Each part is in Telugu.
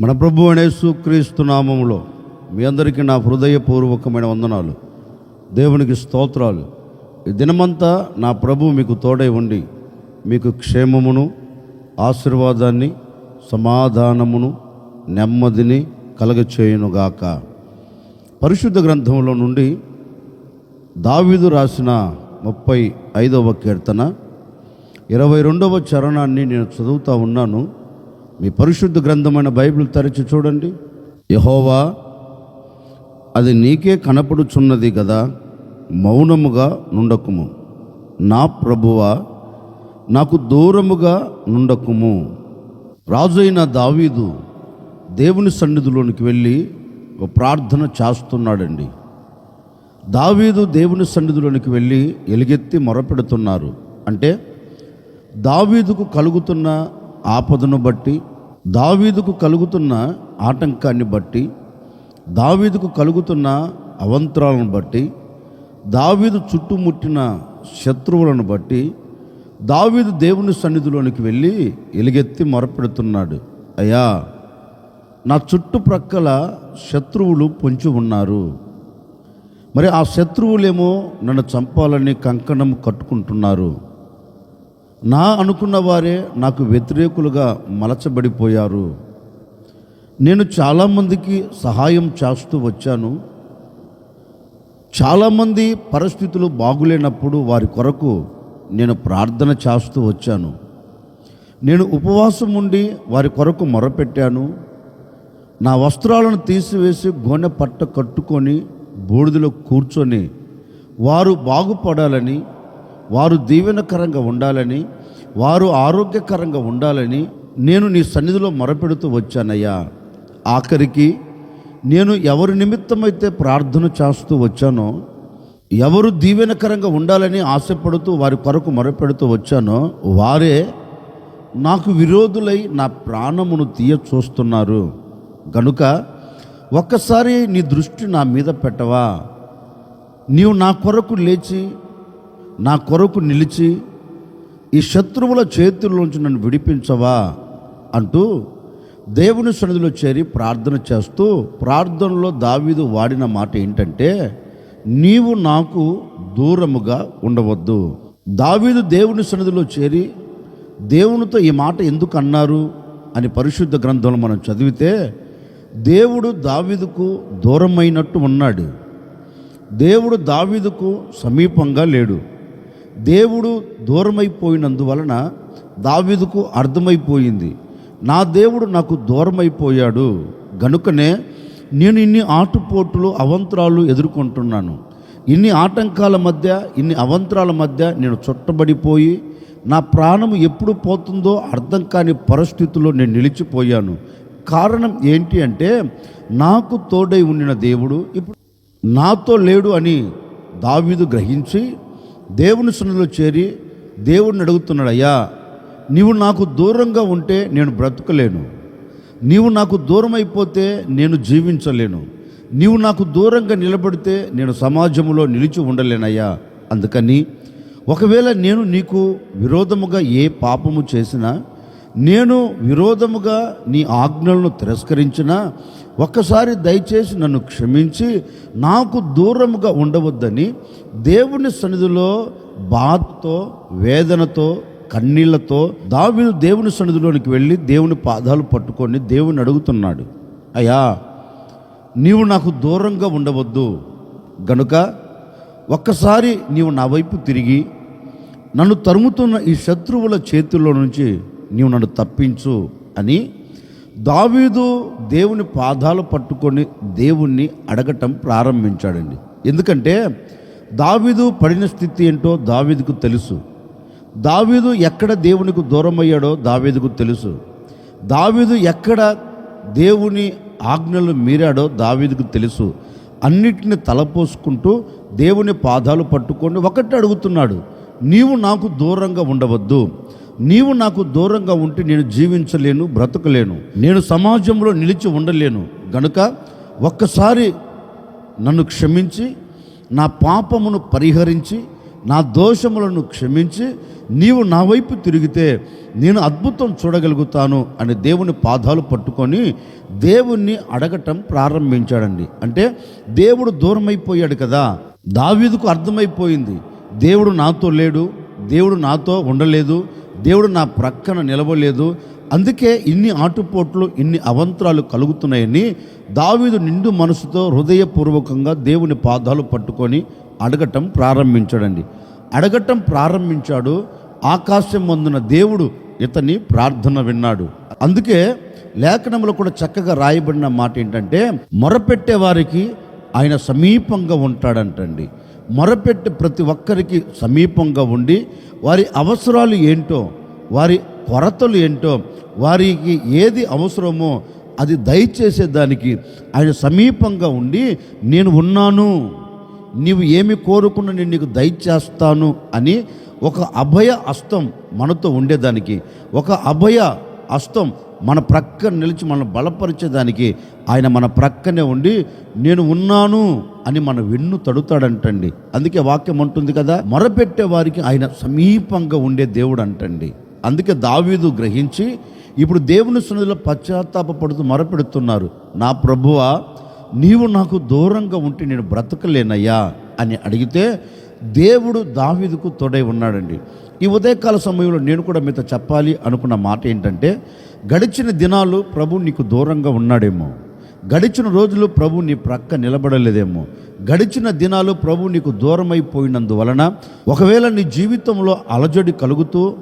మన ప్రభు అనేసు క్రీస్తు నామములో మీ అందరికీ నా హృదయపూర్వకమైన వందనాలు. దేవునికి స్తోత్రాలు. ఈ దినమంతా నా ప్రభు మీకు తోడై ఉండి మీకు క్షేమమును ఆశీర్వాదాన్ని సమాధానమును నెమ్మదిని కలగచేయునుగాక. పరిశుద్ధ గ్రంథంలో నుండి దావీదు రాసిన ముప్పై ఐదవ కీర్తన ఇరవై రెండవ చరణాన్ని నేను చదువుతూ ఉన్నాను. మీ పరిశుద్ధ గ్రంథమైన బైబిల్ తరచి చూడండి. యహోవా అది నీకే కనపడుచున్నది కదా మౌనముగా నుండకుము. నా ప్రభువా నాకు దూరముగా నుండకుము. రాజు అయిన దావీదు దేవుని సన్నిధిలోనికి వెళ్ళి ఒక ప్రార్థన చేస్తున్నాడండి. దావీదు దేవుని సన్నిధిలోనికి వెళ్ళి ఎలుగెత్తి మొరపెడుతున్నారు. అంటే దావీదుకు కలుగుతున్న ఆపదను బట్టి దావీదుకు కలుగుతున్న ఆటంకాన్ని బట్టి దావీదుకు కలుగుతున్న అవంతరాలను బట్టి దావీదు చుట్టుముట్టిన శత్రువులను బట్టి దావీదు దేవుని సన్నిధిలోనికి వెళ్ళి ఎలుగెత్తి మొరపెడుతున్నాడు. అయ్యా నా చుట్టుప్రక్కల శత్రువులు పొంచి ఉన్నారు. మరి ఆ శత్రువులేమో నన్ను చంపాలని కంకణం కట్టుకుంటున్నారు. నా అనుకున్న వారే నాకు వ్యతిరేకులుగా మలచబడిపోయారు. నేను చాలామందికి సహాయం చేస్తూ వచ్చాను. చాలామంది పరిస్థితులు బాగులేనప్పుడు వారి కొరకు నేను ప్రార్థన చేస్తూ వచ్చాను. నేను ఉపవాసం ఉండి వారి కొరకు మొరపెట్టాను. నా వస్త్రాలను తీసివేసి గోనె పట్ట కట్టుకొని బూడిదలో కూర్చొని వారు బాగుపడాలని వారు దీవెనకరంగా ఉండాలని వారు ఆరోగ్యకరంగా ఉండాలని నేను నీ సన్నిధిలో మొరపెడుతూ వచ్చానయ్యా. ఆఖరికి నేను ఎవరి నిమిత్తమైతే ప్రార్థన చేస్తూ వచ్చానో ఎవరు దీవెనకరంగా ఉండాలని ఆశపడుతూ వారి కొరకు మొరపెడుతూ వచ్చానో వారే నాకు విరోధులై నా ప్రాణమును తీయ చూస్తున్నారు. గనుక ఒక్కసారి నీ దృష్టి నా మీద పెట్టవా? నీవు నా కొరకు లేచి నా కొరకు నిలిచి ఈ శత్రువుల చేతుల్లోంచి నన్ను విడిపించవా అంటూ దేవుని సన్నిధిలో చేరి ప్రార్థన చేస్తూ ప్రార్థనలో దావీదు వాడిన మాట ఏంటంటే నీవు నాకు దూరముగా ఉండవద్దు. దావీదు దేవుని సన్నిధిలో చేరి దేవునితో ఈ మాట ఎందుకు అన్నారు? అని పరిశుద్ధ గ్రంథంలో మనం చదివితే దేవుడు దావీదుకు దూరమైనట్టు ఉన్నాడు. దేవుడు దావీదుకు సమీపంగా లేడు. దేవుడు దూరమైపోయినందువలన దావీదుకు అర్థమైపోయింది. నా దేవుడు నాకు దూరమైపోయాడు. గనుకనే నేను ఇన్ని ఆటుపోటులు అవంతరాలు ఎదుర్కొంటున్నాను. ఇన్ని ఆటంకాల మధ్య ఇన్ని అవంతరాల మధ్య నేను చుట్టబడిపోయి నా ప్రాణం ఎప్పుడు పోతుందో అర్థం కాని పరిస్థితుల్లో నేను నిలిచిపోయాను. కారణం ఏంటి అంటే నాకు తోడై ఉండిన దేవుడు ఇప్పుడు నాతో లేడు అని దావీదు గ్రహించి దేవుని సున్నలో చేరి దేవుడిని అడుగుతున్నాడు అయ్యా నీవు నాకు దూరంగా ఉంటే నేను బ్రతకలేను. నీవు నాకు దూరం అయిపోతే నేను జీవించలేను. నీవు నాకు దూరంగా నిలబడితే నేను సమాజంలో నిలిచి ఉండలేనయ్యా. అందుకని ఒకవేళ నేను నీకు విరోధముగా ఏ పాపము చేసినా నేను విరోధముగా నీ ఆజ్ఞలను తిరస్కరించిన ఒక్కసారి దయచేసి నన్ను క్షమించి నాకు దూరముగా ఉండవద్దని దేవుని సన్నిధిలో బాధతో వేదనతో కన్నీళ్ళతో దావీదు దేవుని సన్నిధిలోనికి వెళ్ళి దేవుని పాదాలు పట్టుకొని దేవుని అడుగుతున్నాడు. అయ్యా నీవు నాకు దూరంగా ఉండవద్దు. గనుక ఒక్కసారి నీవు నా వైపు తిరిగి నన్ను తరుముతున్న ఈ శత్రువుల చేతుల్లో నుంచి నీవు నన్ను తప్పించు అని దావీదు దేవుని పాదాలు పట్టుకొని దేవుణ్ణి అడగటం ప్రారంభించాడండి. ఎందుకంటే దావీదు పడిన స్థితి ఏంటో దావీదుకు తెలుసు. దావీదు ఎక్కడ దేవునికి దూరం అయ్యాడో దావీదుకు తెలుసు. దావీదు ఎక్కడ దేవుని ఆజ్ఞలు మీరాడో దావీదుకు తెలుసు. అన్నిటిని తలపోసుకుంటూ దేవుని పాదాలు పట్టుకొని ఒకటి అడుగుతున్నాడు నీవు నాకు దూరంగా ఉండవద్దు. నీవు నాకు దూరంగా ఉంటే నేను జీవించలేను బ్రతకలేను. నేను సమాజంలో నిలిచి ఉండలేను. గనుక ఒక్కసారి నన్ను క్షమించి నా పాపమును పరిహరించి నా దోషములను క్షమించి నీవు నా వైపు తిరిగితే నేను అద్భుతం చూడగలుగుతాను అని దేవుని పాదాలు పట్టుకొని దేవుణ్ణి అడగటం ప్రారంభించాడండి. అంటే దేవుడు దూరమైపోయాడు కదా. దావీదుకు అర్థమైపోయింది. దేవుడు నాతో లేడు దేవుడు నాతో ఉండలేదు దేవుడు నా ప్రక్కన నిలవలేదు. అందుకే ఇన్ని ఆటుపోట్లు ఇన్ని అవంతరాలు కలుగుతున్నాయని దావీదు నిండు మనసుతో హృదయపూర్వకంగా దేవుని పాదాలు పట్టుకొని అడగటం ప్రారంభించాడండి. అడగటం ప్రారంభించాడు. ఆకాశం అందున దేవుడు ఇతని ప్రార్థన విన్నాడు. అందుకే లేఖనంలో కూడా చక్కగా రాయబడిన మాట ఏంటంటే మొరపెట్టే వారికి ఆయన సమీపంగా ఉంటాడంటండి. మొరపెట్టే ప్రతి ఒక్కరికి సమీపంగా ఉండి వారి అవసరాలు ఏంటో వారి కొరతలు ఏంటో వారికి ఏది అవసరమో అది దయచేసేదానికి ఆయన సమీపంగా ఉండి నేను ఉన్నాను నీవు ఏమి కోరుకున్నా నేను నీకు దయచేస్తాను అని ఒక అభయ హస్తం మనతో ఉండేదానికి. ఒక అభయ హస్తం మన ప్రక్కన నిలిచి మనం బలపరిచేదానికి ఆయన మన ప్రక్కనే ఉండి నేను ఉన్నాను అని మన వెన్ను తడుతాడంటండి. అందుకే వాక్యం అంటుంది కదా మొరపెట్టే వారికి ఆయన సమీపంగా ఉండే దేవుడు అంటండి అందుకే దావీదు గ్రహించి ఇప్పుడు దేవుని సన్నిధిలో పశ్చాత్తాపడుతూ మొరపెడుతున్నారు. నా ప్రభువా నీవు నాకు దూరంగా ఉంటే నేను బ్రతకలేనయ్యా అని అడిగితే దేవుడు దావీదుకు తోడై ఉన్నాడండి. ఈ ఉదయకాల సమయంలో నేను కూడా మీతో చెప్పాలి అనుకున్న మాట ఏంటంటే గడిచిన దినాలు ప్రభు నీకు దూరంగా ఉన్నాడేమో. గడిచిన రోజులు ప్రభు నీ ప్రక్క నిలబడలేదేమో. గడిచిన దినాలు ప్రభు నీకు దూరమైపోయినందువలన ఒకవేళ నీ జీవితంలో అలజడి కలుగుతూ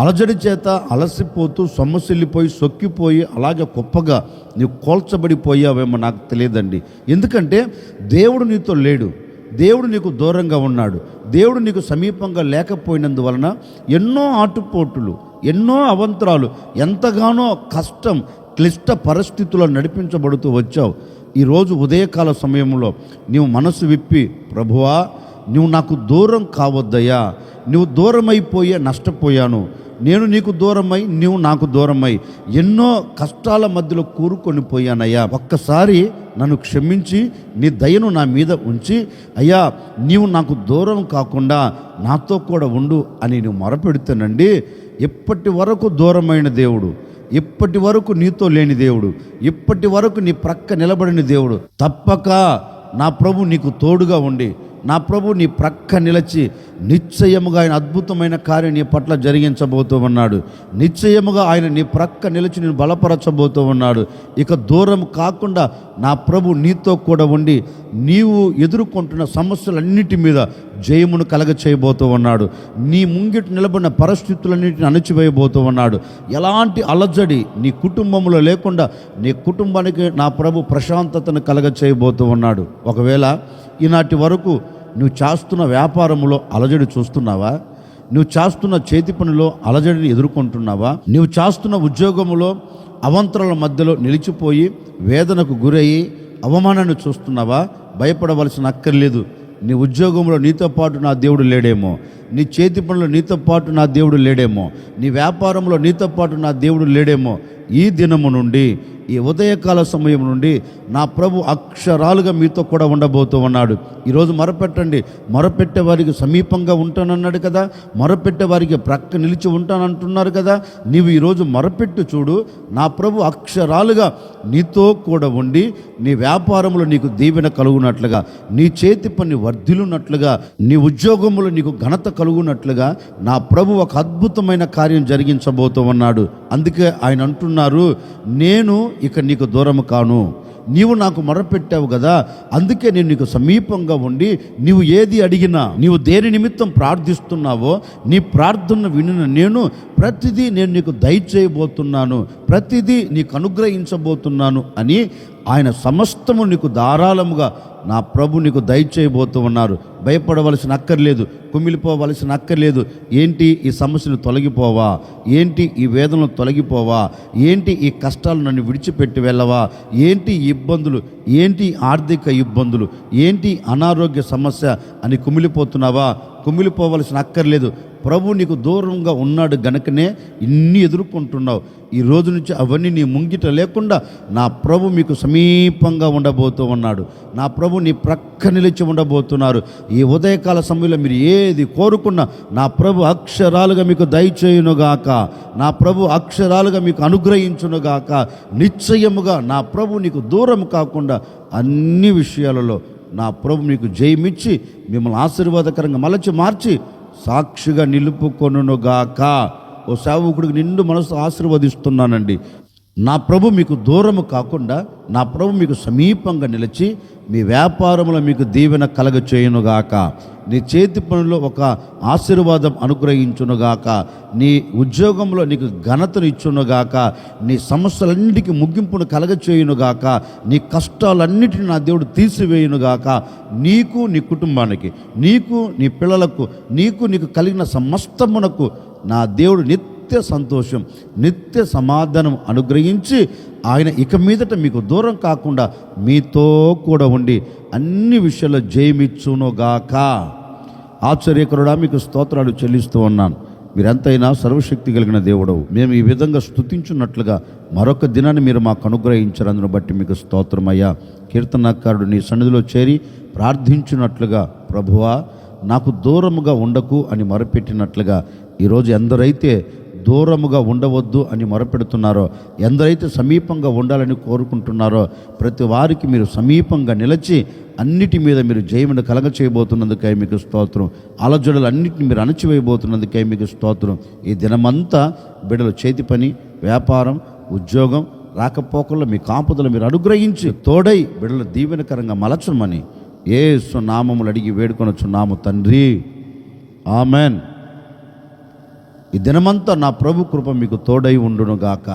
అలజడి చేత అలసిపోతూ సొమ్మసిల్లిపోయి సొక్కిపోయి అలాగే గొప్పగా నీవు కోల్చబడిపోయావేమో నాకు తెలియదండి. ఎందుకంటే దేవుడు నీతో లేడు. దేవుడు నీకు దూరంగా ఉన్నాడు. దేవుడు నీకు సమీపంగా లేకపోయినందువలన ఎన్నో ఆటుపోటులు ఎన్నో అవంతరాలు ఎంతగానో కష్టం క్లిష్ట పరిస్థితుల్లో నడిపించబడుతూ వచ్చావు. ఈరోజు ఉదయకాల సమయంలో నీవు మనసు విప్పి ప్రభువా నువ్వు నాకు దూరం కావద్దయ్యా. నువ్వు దూరమైపోయే నష్టపోయాను. నేను నీకు దూరమై నీవు నాకు దూరమై ఎన్నో కష్టాల మధ్యలో కూరుకొని పోయానయ్యా. ఒక్కసారి నన్ను క్షమించి నీ దయను నా మీద ఉంచి అయ్యా నీవు నాకు దూరం కాకుండా నాతో కూడా ఉండు అని నువ్వు మొరపెడుతానండి. ఇప్పటి వరకు దూరమైన దేవుడు ఇప్పటి వరకు నీతో లేని దేవుడు ఇప్పటి వరకు నీ ప్రక్క నిలబడిన దేవుడు తప్పక నా ప్రభు నీకు తోడుగా ఉండి నా ప్రభు నీ ప్రక్క నిలిచి నిశ్చయముగా ఆయన అద్భుతమైన కార్యం నీ పట్ల జరిగించబోతూ ఉన్నాడు. నిశ్చయముగా ఆయన నీ ప్రక్క నిలిచి నేను బలపరచబోతూ ఉన్నాడు. ఇక దూరం కాకుండా నా ప్రభు నీతో కూడా ఉండి నీవు ఎదుర్కొంటున్న సమస్యలన్నిటి మీద జయమును కలగ చేయబోతూ ఉన్నాడు. నీ ముంగిట నిలబడిన పరిస్థితులన్నింటిని అణచివేయబోతూ ఉన్నాడు. ఎలాంటి అలజడి నీ కుటుంబంలో లేకుండా నీ కుటుంబానికి నా ప్రభు ప్రశాంతతను కలగ చేయబోతూ ఉన్నాడు. ఒకవేళ ఈనాటి వరకు నువ్వు చేస్తున్న వ్యాపారంలో అలజడి చూస్తున్నావా? నువ్వు చేస్తున్న చేతి పనిలో అలజడిని ఎదుర్కొంటున్నావా? నువ్వు చేస్తున్న ఉద్యోగంలో అవంతరాల మధ్యలో నిలిచిపోయి వేదనకు గురయ్యి అవమానాన్ని చూస్తున్నావా? భయపడవలసిన అక్కర్లేదు. నీ ఉద్యోగంలో నీతో పాటు నా దేవుడు లేడేమో. నీ చేతి పనులు నీతో పాటు నా దేవుడు లేడేమో. నీ వ్యాపారంలో నీతో పాటు నా దేవుడు లేడేమో. ఈ దినము నుండి ఈ ఉదయకాల సమయం నుండి నా ప్రభు అక్షరాలుగా మీతో కూడా ఉండబోతూ ఉన్నాడు. ఈరోజు మొరపెట్టండి. మొరపెట్టే వారికి సమీపంగా ఉంటానన్నాడు కదా. మొరపెట్టే వారికి ప్రక్క నిలిచి ఉంటానంటున్నారు కదా. నీవు ఈరోజు మొరపెట్టు చూడు. నా ప్రభు అక్షరాలుగా నీతో కూడా ఉండి నీ వ్యాపారంలో నీకు దీవెన కలుగునట్లుగా నీ చేతి పని వర్ధిలున్నట్లుగా నీ ఉద్యోగంలో నీకు ఘనత కలుగునట్లుగా నా ప్రభు ఒక అద్భుతమైన కార్యం జరిగించబోతూ ఉన్నాడు. అందుకే ఆయన అంటున్నారు నేను ఇక నీకు దూరం కాను. నీవు నాకు మొరపెట్టావు కదా అందుకే నేను నీకు సమీపంగా ఉండి నీవు ఏది అడిగినా నీవు దేని నిమిత్తం ప్రార్థిస్తున్నావో నీ ప్రార్థన వినిన నేను ప్రతిదీ నేను నీకు దయచేయబోతున్నాను. ప్రతిదీ నీకు అనుగ్రహించబోతున్నాను అని ఆయన సమస్తము నీకు ధారాళముగా నా ప్రభు నీకు దయచేయబోతూ ఉన్నారు. భయపడవలసిన అక్కర్లేదు కుమిలిపోవలసిన అక్కర్లేదు. ఏంటి ఈ సమస్యలు తొలగిపోవా? ఏంటి ఈ వేదనలు తొలగిపోవా? ఏంటి ఈ కష్టాలు నన్ను విడిచిపెట్టి వెళ్ళవా? ఏంటి ఈ ఇబ్బందులు? ఏంటి ఆర్థిక ఇబ్బందులు? ఏంటి అనారోగ్య సమస్య అని కుమిలిపోతున్నావా? కుమిలిపోవలసిన అక్కర్లేదు. ప్రభు నీకు దూరంగా ఉన్నాడు గనుకనే ఇన్ని ఎదుర్కొంటున్నావు. ఈ రోజు నుంచి అవన్నీ నీ ముంగిట లేకుండా నా ప్రభు మీకు సమీపంగా ఉండబోతూ ఉన్నాడు. నా ప్రభు నీ ప్రక్క నిలిచి ఉండబోతున్నారు. ఈ ఉదయకాల సమయంలో మీరు ఏది కోరుకున్నా నా ప్రభు అక్షరాలుగా మీకు దయచేయునుగాక. నా ప్రభు అక్షరాలుగా మీకు అనుగ్రహించునుగాక. నిశ్చయముగా నా ప్రభు నీకు దూరం కాకుండా అన్ని విషయాలలో నా ప్రభు మీకు జయమిచ్చి మిమ్మల్ని ఆశీర్వాదకరంగా మలచి మార్చి సాక్షిగా నిలుపుకొనుగాక ఓ సేవకుడికి నిండు మనసు ఆశీర్వదిస్తున్నానండి. నా ప్రభు మీకు దూరము కాకుండా నా ప్రభు మీకు సమీపంగా నిలిచి మీ వ్యాపారంలో మీకు దీవెన కలగ చేయునుగాక నీ చేతి పనులు ఒక ఆశీర్వాదం అనుగ్రహించునుగాక. నీ ఉద్యోగంలో నీకు ఘనతను ఇచ్చునుగాక. నీ సమస్యలన్నిటికీ ముగింపును కలగ చేయునుగాక నీ కష్టాలన్నిటిని నా దేవుడు తీసివేయునుగాక. నీకు నీ కుటుంబానికి నీకు నీ పిల్లలకు నీకు నీకు కలిగిన సమస్తమునకు నా దేవుడు నిత్య నిత్య సంతోషం నిత్య సమాధానం అనుగ్రహించి ఆయన ఇక మీదట మీకు దూరం కాకుండా మీతో కూడా ఉండి అన్ని విషయాల్లో జయమిచ్చునుగాక. ఆశ్చర్యకరుడా మీకు స్తోత్రాలు చెల్లిస్తూ ఉన్నాను. మీరెంతైనా సర్వశక్తి కలిగిన దేవుడవు. మేము ఈ విధంగా స్తుతించున్నట్లుగా మరొక దినాన్ని మీరు మాకు అనుగ్రహించినందును బట్టి మీకు స్తోత్రమయ్యా. కీర్తనకారుడు నీ సన్నిధిలో చేరి ప్రార్థించినట్లుగా ప్రభువా నాకు దూరముగా ఉండకు అని మొరపెట్టినట్లుగా ఈరోజు ఎందరైతే దూరముగా ఉండవద్దు అని మొరపెడుతున్నారో ఎందరైతే సమీపంగా ఉండాలని కోరుకుంటున్నారో ప్రతి వారికి మీరు సమీపంగా నిలిచి అన్నిటి మీద మీరు జయమును కలగ చేయబోతున్నందుకై మీకు స్తోత్రం. అలజడులు అన్నిటిని మీరు అణచివేయబోతున్నందుకై మీకు స్తోత్రం. ఈ దినమంతా బిడలు చేతి పని వ్యాపారం ఉద్యోగం రాకపోకల్లో మీ కాపుదలు మీరు అనుగ్రహించి తోడై బిడల దీవెనకరంగా మలచమని ఏ సునామములు అడిగి వేడుకొనొచ్చు నాము తండ్రి. ఆమెన్. ఈ దినమంతా నా ప్రభు కృప మీకు తోడై ఉండునుగాక.